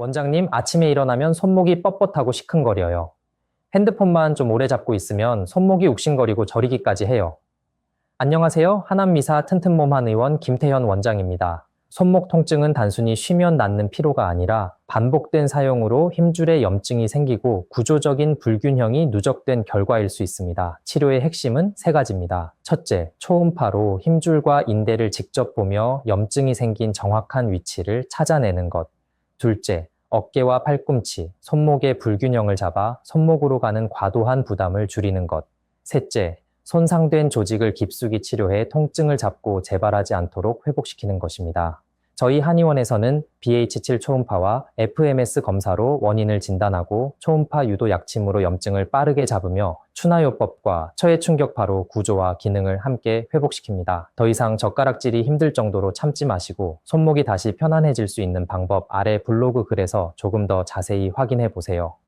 원장님, 아침에 일어나면 손목이 뻣뻣하고 시큰거려요. 핸드폰만 좀 오래 잡고 있으면 손목이 욱신거리고 저리기까지 해요. 안녕하세요. 하남미사 튼튼몸 한 의원 김태현 원장입니다. 손목 통증은 단순히 쉬면 낫는 피로가 아니라 반복된 사용으로 힘줄에 염증이 생기고 구조적인 불균형이 누적된 결과일 수 있습니다. 치료의 핵심은 세 가지입니다. 첫째, 초음파로 힘줄과 인대를 직접 보며 염증이 생긴 정확한 위치를 찾아내는 것. 둘째, 어깨와 팔꿈치, 손목의 불균형을 잡아 손목으로 가는 과도한 부담을 줄이는 것. 셋째, 손상된 조직을 깊숙이 치료해 통증을 잡고 재발하지 않도록 회복시키는 것입니다. 저희 한의원에서는 BH7 초음파와 FMS 검사로 원인을 진단하고 초음파 유도 약침으로 염증을 빠르게 잡으며 추나요법과 처해 충격파로 구조와 기능을 함께 회복시킵니다. 더 이상 젓가락질이 힘들 정도로 참지 마시고 손목이 다시 편안해질 수 있는 방법 아래 블로그 글에서 조금 더 자세히 확인해 보세요.